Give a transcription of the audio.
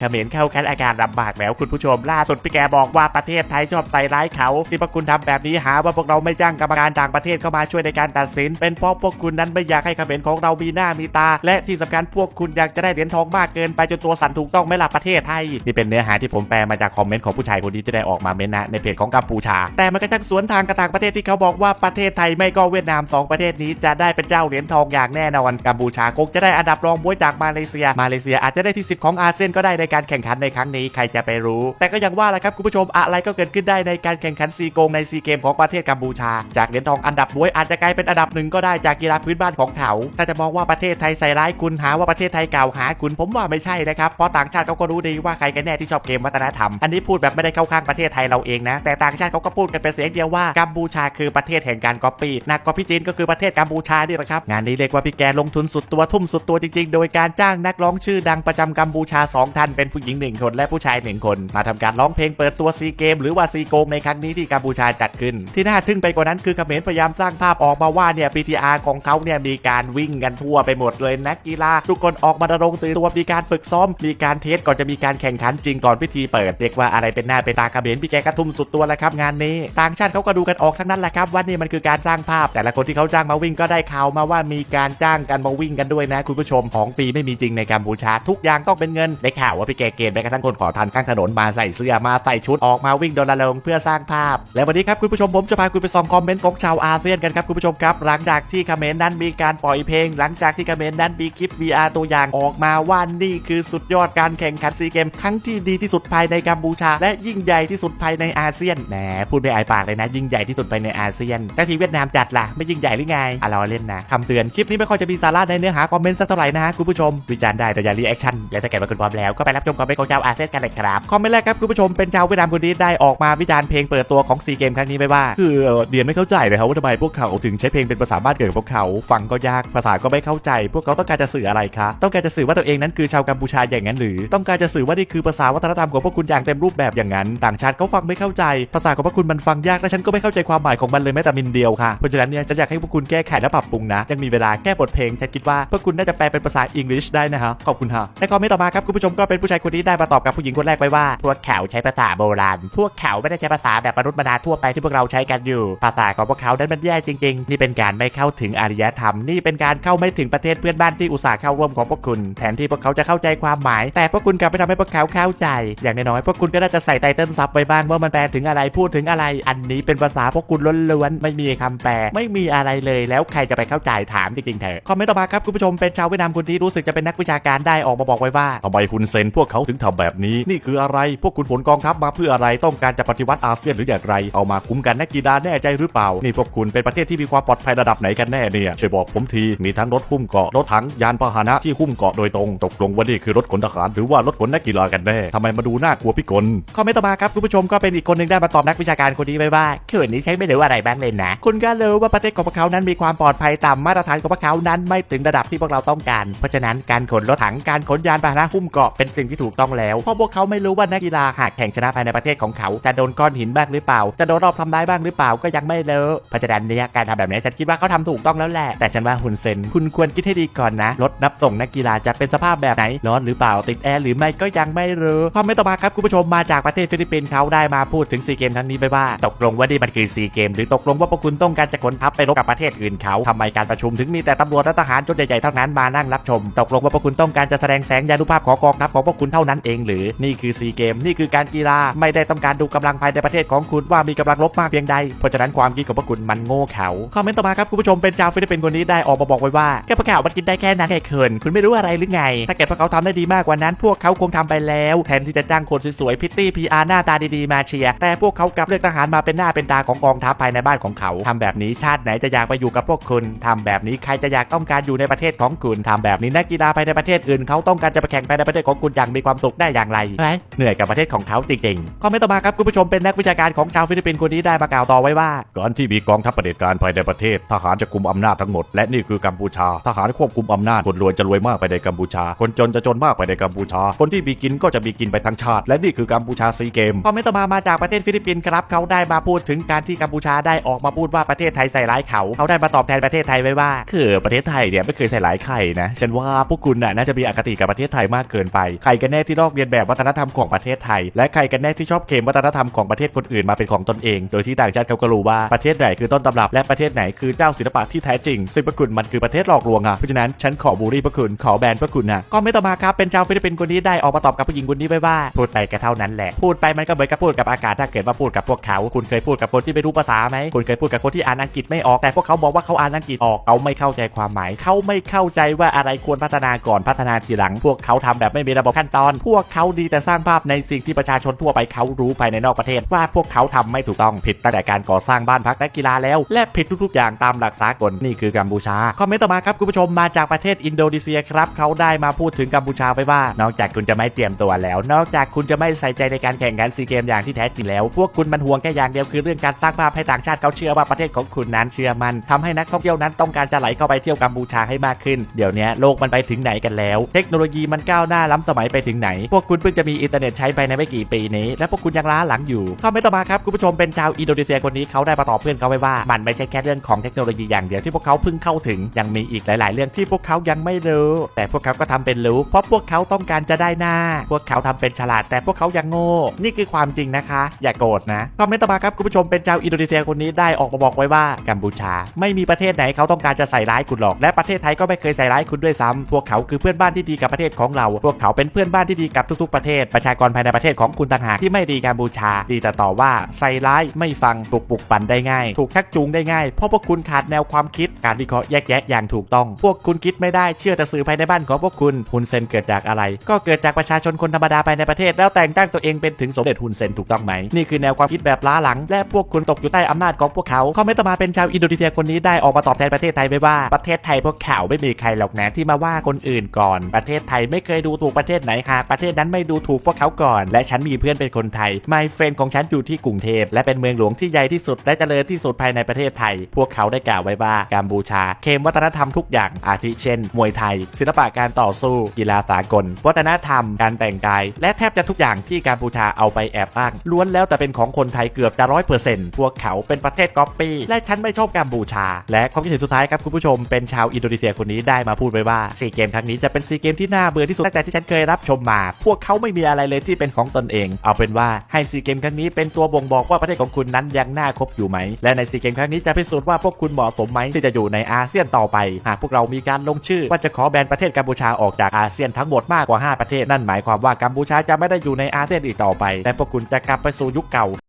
เขมรเข้ากันอาการลำบากแล้วคุณผู้ชมล่าสุดพี่แกบอกว่าประเทศไทยชอบใส่ร้ายเขาที่พวกคุณทำแบบนี้หาว่าพวกเราไม่จ้างกรรมการต่างประเทศเข้ามาช่วยในการตัดสิน เป็นเพราะพวกคุณนั้นไม่อยากให้เขมรของเรามีหน้ามีตา และที่สำคัญพวกคุณอยากจะได้เหรียญทองมากเกินไปจนตัวสั่นถูกต้องไม่ล่ะประเทศไทยนี่เป็นเนื้อหาที่ผมแปลมาจากคอมเมนต์ของผู้ชายคนนี้ที่ได้ออกมาเม้นนะในเพจของกัมพูชา แต่มันก็ช่างสวนทางกับต่างประเทศที่เขาบอกว่าประเทศไทยไม่ก็เวียดนามสองประเทศนี้จะได้เป็นเจ้าเหรียญทองอย่างแน่นอนกัมพูชาคงจะได้อันดับรองบวยจากมาเลเซีย มาเลเซียอาจจะได้ที่ 10 ของอาเซียนก็ได้ในการแข่งขันในครั้งนี้ใครจะไปรู้ แต่ก็ยังว่าแหละครับคุณผู้ชมอะไรก็เกิดขึ้นได้ในการแข่งขันซีโกงในซีเกมของประเทศกัมพูชา จากเหรียญทองอันดับบวยอาจจะกลายเป็นอันดับหนึ่งก็ได้จากกีฬาพื้นบ้านของเขาถ้าจะมองว่าประเทศไทยใส่ร้ายคุณหาว่าประเทศไทยกล่าวหาคุณผมว่าไม่ใช่นะครับเพราะต่างชาติเขาก็รู้ดีว่าใครกันแน่ที่ชอบเกมวัฒนธรรมอันนี้พูดแบบไม่ได้เข้าข้างประเทศไทยเราเองนะแต่ต่างชาติเขาก็พูดกันเป็นเสียงเดียวว่ากัมพูชาคือประเทศแห่งการก๊อปปี้นักก๊อปปี้จีนก็คือประเทศกัมพูชานี่แหละครับงานนี้เรียกว่าพี่แกลงทุนสุดตัวทุ่มสุดตัวจริง ๆ โดยการจ้างนักร้องชื่อดังประจำกัมพูชา2ท่านเป็นผู้หญิง1คนและผู้ชาย1คน มาทำการร้องเพลงเปิดตัวซีเกมหรือว่าซีโกงในครั้งนี้ที่กัมพูชาจัดขึ้น ที่น่าทึ่งไปกว่านั้นคือเขมรพยายามสร้างภาพออกมาว่าเนี่ย PTR ของเขาเนี่ยมีการวิ่งกันทั่วไปหมดเลยนักกีฬาทุกคนออกมาระดมตื่นตัวมีการฝึกซ้อม มีการเทสก่อนจะมีการแข่งขันจริงก่อนพิธีเปิดเรียกว่าอะไรเป็นหน้าเป็นตาเขมรพี่แกกระทุ่มสุดตัวแล้วครับงานนี้ต่างชาติเขาก็ดูกันออกทั้งนั้นแหละครับว่านี่มันคือการสร้างภาพ แต่ละคนที่เขาจ้างมาวิ่งก็ได้ข่าวมาว่ามีการจ้างกันมาวิ่งกันด้วยนะ คุณผู้ชมของฟรีไม่มีจริงในกัมพูชาทุกอย่างต้องเป็นเงินได้ข่าวว่าพี่แกเกณฑ์ไปกระทั่งคนขอทานข้างถนนมาใส่เสื้อมาใส่ชุดออกมาวิ่งโดนละลงเพื่อสร้างภาพ และวันนี้ครับคุณผู้ชมผมจะพาคุณไปส่องคอมเมนต์ของชาวอาเซียนกันครับคุณผู้ชมครับ หลังจากที่เขมรนั้นมีการปล่อยเพลง หลังจากที่เขมรนั้นมีคลิป VR ตัวอย่างออกมาว่านี่คือสุดยอดการแข่งขันซีเกมครั้งที่ดีที่สุดภายในกัมพูชา และยิ่งใหญ่ที่สุดภายในอาเซียนแหมพูดไม่อายปากเลยนะ ยิ่งใหญ่ที่สุดภายในอาเซียนแต่ที่เวียดนามจัดล่ะไม่ยิ่งใหญ่หรือไงอะเราเล่นนะคำเตือนคลิปนี้ไม่ค่อยจะมีสาระในเนื้อหาคอมเมนต์สักเท่าไหร่นะฮะคุณผู้ชมวิจารณ์ได้แต่อย่ารีแอคชั่นและถ้าเกิดว่าคุณพร้อมแล้วก็ไปรับชมคอมเมนต์ของชาวอาเซียนกันเลยครับคอมเมนต์แรกครับคุณผู้ชมเป็นชาวเวียดนามคนนี้ได้ออกมาวิจารณ์เพลงเปิดตัวของซีเกมครั้งนี้ไปว่า คือเดียนไม่เข้าใจเลยครับว่าทำไมพวกเขาถึงใช้เพลงเป็นภาษาบ้านเกิดของพวกเขาฟังก็ยากภาษาก็ไม่เข้าใจ พวกเขาต้องการจะสื่ออะไรคะต้องการจะสื่อว่าตัวเองนั้นคือชาวกัมพูชาอย่างนั้นหรือ ต้องการจะสื่อว่านี่คือภาษาวัฒนธรรมของพวกคุณอย่างเต็มรูปแบบอย่างนั้น ต่างชาติเขาฟังไม่เข้าใจ ภาษาของพวกคุณมันฟังยากและฉันก็ไม่เข้าใจความหมายของมันเลยแม้แต่มินเดียวค่ะเพราะฉะนั้นเนี่ยฉันอยากให้พวกคุณแก้ไขและปรับปรุงนะยังมีเวลาแก้บทเพลงฉันคิดว่าพวกคุณน่าจะแปลเป็นภาษาอังกฤษได้นะฮะขอบคุณฮะในคอมเมนต์ต่อมาครับคุณผู้ชมก็เป็นผู้ชายคนนี้ได้มาตอบกับผู้หญิงคนแรกไว้ว่า พวกเขาใช้ภาษาโบราณ พวกเขาไม่ได้ใช้ภาษาแบบมนุษย์มนาทั่วไปที่พวกเราใช้กันอยู่ ภาษาของพวกเขานั้นมันแย่จริงๆ นี่เป็นการไม่เข้าถึงอารยธรรม นี่เป็นการเข้าไม่ถึงประเทศเพื่อนบ้านที่อุตส่าห์เข้าร่วมของพวกคุณ แทนที่พวกเขาจะเข้าใจความหมาย แต่พวกคุณกลับไปทำให้พวกเขาเข้าใจ อย่างน้อยๆพวกคุณก็น่าจะใส่ไตเติ้ลซับไว้บ้างว่ามันแปลถึงอะไรพูดถึงอะไร อันนี้เป็นภาษาพวกคุณล้วนๆไม่มีคำแปล ไม่มีอะไรเลยแล้วใครจะไปเข้าใจถามจริงๆเถอะคอมเมนต์ต่อมาครับคุณผู้ชมเป็นชาวเวียดนามคนที่รู้สึกจะเป็นนักวิชาการได้ออกมาบอกไว้ว่าทำไมคุณเซนพวกเขาถึงทำแบบนี้ นี่คืออะไร พวกคุณผลกองทัพมาเพื่ออะไร ต้องการจะปฏิวัติอาเซียนหรืออย่างไร เอามาคุ้มกันนักกีฬาแน่ใจหรือเปล่า นี่พวกคุณเป็นประเทศที่มีความปลอดภัยระดับไหนกันแน่เนี่ย ช่วยบอกผมที มีทั้งรถหุ้มเกาะ รถถัง ยานพาหนะที่หุ้มเกาะโดยตรง ตกลงว่านี่คือรถขนทหารหรือว่ารถขนนักกีฬากันแน่ทำไมมาดูน่ากลัวพิกลคอมเมนต์ต่อมาครับคุณผู้ชมก็เป็นอีกคนหนึ่งได้มาตอบนักวิชาการคนนี้ไว้ว่าเขื่อนนี้ใช้ไม่รู้อะไรบ้างเลยนะ คุณก็รู้ว่าประเทศของพวกเขานั้นมีความปลอดภัยต่ำมาตรฐานของพวกเขานั้นไม่ถึงระดับที่พวกเราต้องการ เพราะฉะนั้นการขนรถถังการขนยานพาหนะหุ้มเกาะเป็นสิ่ิ่งที่ถูกต้องแล้ว เพราะพวกเขาไม่รู้ว่านักกีฬาหากแข่งชนะภายในประเทศของเขา จะโดนก้อนหินบ้างหรือเปล่า จะโดนรอบทำร้ายบ้างหรือเปล่าก็ยังไม่รู้เพราะฉะนั้นเนี่ยการทำแบบนี้ฉันคิดว่าเขาทำถูกต้องแล้วแหละ แต่ฉันว่าฮุนเซนคุณควรคิดให้ดีก่อนนะรถนับส่งนักกีฬาจะเป็นสภาพแบบไหนร้อนหรือเปล่าติดแอร์หรือไม่ก็ยังไม่รู้คอมเมนต์ต่อมาครับคุณผู้ชมมาจากประเทศฟิลิปปินส์เขาได้มาพูดถึงซีเกมครั้งนี้ไปว่า ตกลงว่านี่มันคือซีเกมหรือตกลงว่าพวกคุณต้องการจะขนทัพไปรบกับประเทศอื่นเขาทำไมการประชุมถึงมีแต่ตำรวจและทหารจนใหญ่ๆเท่านั้นมานั่งรับชม ตกลงว่าพวกคุณต้องการจะแสดงแสงยานุภาพของกองทัพของวกคุณเท่านั้นเองหรือนี่คือซีเกมนี่คือการกีฬาไม่ได้ต้องการดูกำลังภายในประเทศของคุณว่ามีกำลังรบมากเพียงใด เพราะฉะนั้นความคิดของพวกคุณมันโง่เขลาคอมเมนต์ต่อมาครับคุณผู้ชมเป็นชาวฟิลิปปินส์คนนี้ได้ออกมาบอกไว้ว่าแค่พวกเขามันกินได้แค่นั้นแค่เขินคุณไม่รู้อะไรหรือไง ถ้าเกิดพวกเขาทำได้ดีมากกว่านั้น พวกเขาคงทำไปแล้ว แทนที่จะจ้างคนสวยๆพิตตี้พีอาร์หน้าตาดีๆมาเชียร์แต่พวกเขากลับเลือกทหารมาเป็นหน้าเป็นตาของกองทัพภายในบ้านของเขาทำแบบนี้ชาติไหนจะอยากไปอยู่กับพวกคุณทำแบบนี้ใครจะอยากต้องการอยู่ในประเทศของคุณทำแบบนี้นักกีฬาภายในประเทศอื่นเขาต้องการจะไปแข่งภายในประเทศของคุณอย่างมีความสุขได้อย่างไรเฮ้ยเหนื่อยกับประเทศของเขาจริงๆคอมเมนต์ต่อมาครับคุณผู้ชมเป็นนักวิชาการของชาวฟิลิปปินส์คนนี้ได้มากล่าวต่อไว้ว่าการที่มีกองทัพเผด็จการภายในประเทศ ทหารจะกุมอำนาจทั้งหมดและนี่คือกัมพูชา ทหารควบคุมอำนาจคนรวยจะรวยมากไปในกัมพูชา คนจนจะจนมากไปในกัมพูชา คนที่มีกินก็จะมีกินไปทั้งชาติ และนี่คือกัมพูชาซีเกมคอมเมนต์ต่อมามาจากประเทศฟิลิปปินส์ครับเขาได้มาพูดถึงการที่กัมพูชาได้ออกมาพูดว่าประเทศไทยใส่ร้ายเขาเขาได้มาตอบแทนประเทศไทยไว้ว่า คือประเทศไทยเนี่ยไม่เคยใส่ร้ายใครนะฉันว่าพวกคุณน่ะน่าจะมีอคติกับประเทศไทยมากเกินไปใครรกันแน่ที่ลอกเรียนแบบวัฒนธรรมของประเทศไทย และใครกันแน่ที่ชอบเคมวัฒนธรรมของประเทศคนอื่นมาเป็นของตนเอง โดยที่ต่างชาติเขาก็รู้ว่าประเทศไหนคือต้นตำรับและประเทศไหนคือเจ้าศิลปะที่แท้จริง ซึ่งพระคุณมันคือประเทศหลอกลวงอะเพราะฉะนั้นฉันขอบูลลี่พระคุณขอแบนพระคุณนะก็ไม่ต่อมาครับเป็นชาวฟิลิปปินส์คนนี้ได้ออกมาตอบกับผู้หญิงคนนี้ไว้ว่าพูดไปก็เท่านั้นแหละพูดไปมันก็เหมือนกับพูดกับอากาศถ้าเกิดว่าพูดกับพวกเขา คุณเคยพูดกับคนที่ไม่รู้ภาษาไหมคุณเคยพูดกับคนที่อ่านอังกฤษไม่ออกแต่พวกเขาบอกว่าเขาอ่านอังกฤษออกเขาไม่เข้าใจความหมายเขาไม่เข้าใจว่าอะไรควรพัฒนาก่อนพัฒนาทีหลัง พวกเขาทำแบบไม่มีระบบขั้นตอน พวกเขาดีแต่สร้างภาพในสิ่งที่ประชาชนทั่วไปเขารู้ภายในนอกประเทศ ว่าพวกเขาทำไม่ถูกต้องผิดตั้งแต่การก่อสร้างบ้านพักนักกีฬาแล้ว และผิดทุกๆ อย่างตามหลักสากลนี่คือกัมพูชาคอมเมนต์ต่อมาครับคุณผู้ชมมาจากประเทศอินโดนีเซียครับเขาได้มาพูดถึงกัมพูชาไว้ว่า นอกจากคุณจะไม่เตรียมตัวแล้ว นอกจากคุณจะไม่ใส่ใจในการแข่งขันซีเกมอย่างที่แท้จริงแล้ว พวกคุณมันห่วงแค่อย่างเดียวคือเรื่องการสร้างภาพให้ต่างชาติเขาเชื่อว่าประเทศของคุณนั้นเชื่อมันทำให้นักท่องเที่ยวนั้นต้องการจะไหลเข้าไปเที่ยวกัมพูชาให้มากขึ้น เดี๋ยวนี้โลกมันไปถึงไหนกันแล้ว เทคโนโลยีมันก้าวหน้าล้ำสมัยไปถึงไหน พวกคุณเพิ่งจะมีอินเทอร์เน็ตใช้ไปในไม่กี่ปีนี้ และพวกคุณยังล้าหลังอยู่คอมเมนต์ต่อมาครับคุณผู้ชมเป็นชาวอินโดนีเซียคนนี้เขาได้มาตอบเพื่อนเขาไว้ว่ามันไม่ใช่แค่เรื่องของเทคโนโลยีอย่างเดียวที่พวกเขาเพิ่งเข้าถึงยังมีอีกหลาย ๆ เรื่องที่พวกเขายังไม่รู้ แต่พวกเขาก็ทำเป็นรู้ เพราะพวกเขาต้องการจะได้หน้า พวกเขาทำเป็นฉลาด แต่พวกเขายังโง่ นี่คือความจริงนะคะ อย่าโกรธนะคอมเมนต์ต่อมาครับคุณผู้ชมเป็นชาวอินโดนีเซียคนนี้ได้ออกมาบอกไว้ว่ากัมพูชา ไม่มีประเทศไหนเขาต้องการจะใส่ร้ายคุณหรอก และประเทศไทยก็ไม่เคยใส่ร้ายคุณด้วยซ้ำพวกเขาคือเพื่อนบ้านที่ดีกับประเทศของเรา พวกเขาเป็นเพื่อนื่อนบ้านที่ดีกับทุกๆประเทศ ประชากรภายในประเทศของคุณต่างหากที่ไม่ดีกัมพูชา ดีแต่ต่อว่าใส่ร้ายไม่ฟังถูกปลุกปั่นได้ง่าย ถูกชักจูงได้ง่าย เพราะพวกคุณขาดแนวความคิด การวิเคราะห์แยกแยะอย่างถูกต้อง พวกคุณคิดไม่ได้เชื่อแต่สื่อภายในบ้านของพวกคุณฮุนเซนเกิดจากอะไร ก็เกิดจากประชาชนคนธรรมดาภายในประเทศ แล้วแต่งตั้งตัวเองเป็นถึงสมเด็จฮุนเซนถูกต้องไหมนี่คือแนวความคิดแบบล้าหลัง และพวกคุณตกอยู่ใต้อำนาจของพวกเขาคอมเมนต์ต่อมาเป็นชาวอินโดนีเซียคนนี้ได้ออกมาตอบแทนประเทศไทยไว้ว่าประเทศไทยพวกเขาไม่มีใครหรอกนะที่มาว่าคนอื่นก่อน ประเทศไทยไม่เคยดูถูกประเทศไหนหากประเทศนั้นไม่ดูถูกพวกเขาก่อน และฉันมีเพื่อนเป็นคนไทย My friend ของฉันอยู่ที่กรุงเทพและเป็นเมืองหลวงที่ใหญ่ที่สุดและเจริญที่สุดภายในประเทศไทย พวกเขาได้กล่าวไว้ว่ากัมพูชา เคลมวัฒนธรรมทุกอย่างอาทิเช่น มวยไทย ศิลปะการต่อสู้ กีฬาสากล วัฒนธรรม การแต่งกาย และแทบจะทุกอย่างที่กัมพูชาเอาไปแอบอ้างล้วนแล้วแต่เป็นของคนไทยเกือบจะร้อยเปอร์เซ็นต์พวกเขาเป็นประเทศก๊อปปี้และฉันไม่ชอบกัมพูชา และความคิดเห็นสุดท้ายครับคุณผู้ชมเป็นชาวอินโดนีเซียคนนี้ได้มาพูดไว้ว่าซีเกมครั้งนี้จะเป็นซีเกมที่น่าเบื่อที่สุดตั้งแต่ที่ฉันเคยรับชมมา พวกเขาไม่มีอะไรเลยที่เป็นของตนเอง เอาเป็นว่าให้ซีเกมครั้งนี้เป็นตัวบ่งบอกว่าประเทศของคุณนั้นยังน่าคบอยู่ไหม และในซีเกมครั้งนี้จะพิสูจน์ว่าพวกคุณเหมาะสมไหมที่จะอยู่ในอาเซียนต่อไป หากพวกเรามีการลงชื่อ ว่าจะขอแบนประเทศกัมพูชาออกจากอาเซียนทั้งหมดมากกว่า 5 ประเทศนั่นหมายความว่ากัมพูชาจะไม่ได้อยู่ในอาเซียนอีกต่อไปแต่พวกคุณจะกลับไปสู่ยุคเก่า